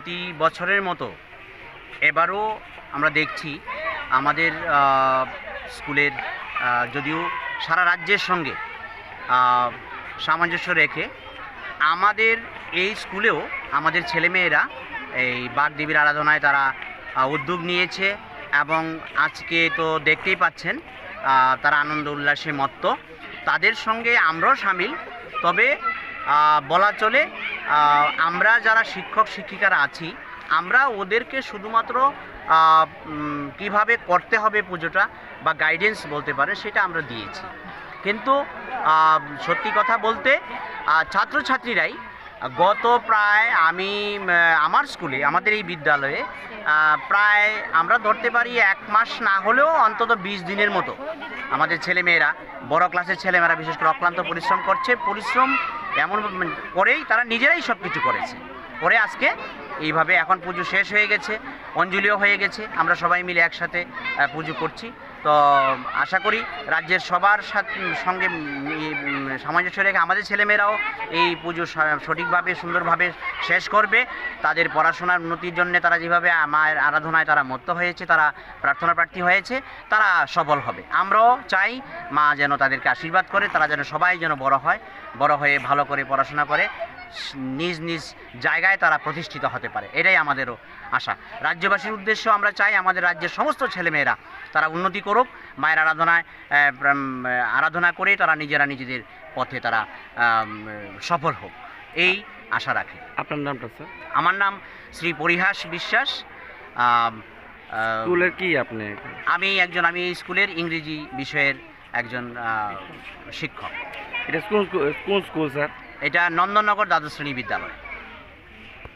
প্রতি বছরের মতো এবারও আমরা দেখছি আমাদের স্কুলের যদিও সারা রাজ্যের সঙ্গে সামঞ্জস্য রেখে আমাদের এই স্কুলেও আমাদের ছেলেমেয়েরা এই বাগদেবীর আরাধনায় তারা উদ্যোগ নিয়েছে এবং আজকে তো দেখতেই পাচ্ছেন তারা আনন্দ উল্লাসে মত্ত। তাদের সঙ্গে আমরাও সামিল, তবে বলা চলে আমরা যারা শিক্ষক, শিক্ষিকারা আছি, আমরা ওদেরকে শুধুমাত্র কীভাবে করতে হবে পুজোটা বা গাইডেন্স বলতে পারে সেটা আমরা দিয়েছি। কিন্তু সত্যি কথা বলতে ছাত্রছাত্রীরাই গত প্রায় আমি আমার স্কুলে, আমাদের এই বিদ্যালয়ে প্রায় আমরা ধরতে পারি এক মাস না হলেও অন্তত বিশ দিনের মতো আমাদের ছেলেমেয়েরা, বড় ক্লাসের ছেলেমেয়েরা, বিশেষ করে অক্লান্ত পরিশ্রম করছে। পরিশ্রম এমন করেই তারা নিজেরাই সব কিছু করেছে। করে আজকে এইভাবে এখন পুজো শেষ হয়ে গেছে, অঞ্জলিও হয়ে গেছে। আমরা সবাই মিলে একসাথে পুজো করছি। তো, আশা করি রাজ্যের সবার সঙ্গে সামঞ্জস্য রেখে আমাদের ছেলেমেয়েরাও এই পুজো সঠিকভাবে, সুন্দরভাবে শেষ করবে। তাদের পড়াশোনার উন্নতির জন্য তারা যেভাবে মায়ের আরাধনায় তারা মত্ত হয়েছে, তারা প্রার্থনা প্রার্থী হয়েছে, তারা সফল হবে। আমরাও চাই মা যেন তাদেরকে আশীর্বাদ করে, তারা যেন সবাই যেন বড় হয়, বড় হয়ে ভালো করে পড়াশোনা করে নিজ নিজ জায়গায় তারা প্রতিষ্ঠিত হতে পারে। এটাই আমাদেরও আশা। রাজ্যবাসীর উদ্দেশ্য আমরা চাই আমাদের রাজ্যের সমস্ত ছেলেমেয়েরা তারা উন্নতি করুক মায়ের আরাধনায় আরাধনা করে তারা নিজেরা নিজেদের পথে তারা সফল হোক। এই আশা রাখি। আপনার নামটা স্যার? আমার নাম শ্রী পরিহাস বিশ্বাস। স্কুলের কি আপনি? আমি একজন আমি এই স্কুলের ইংরেজি বিষয়ের একজন শিক্ষক। এটা স্কুল কোন স্কুল স্যার? এটা নন্দননগর দ্বাদশ শ্রেণি বিদ্যালয়।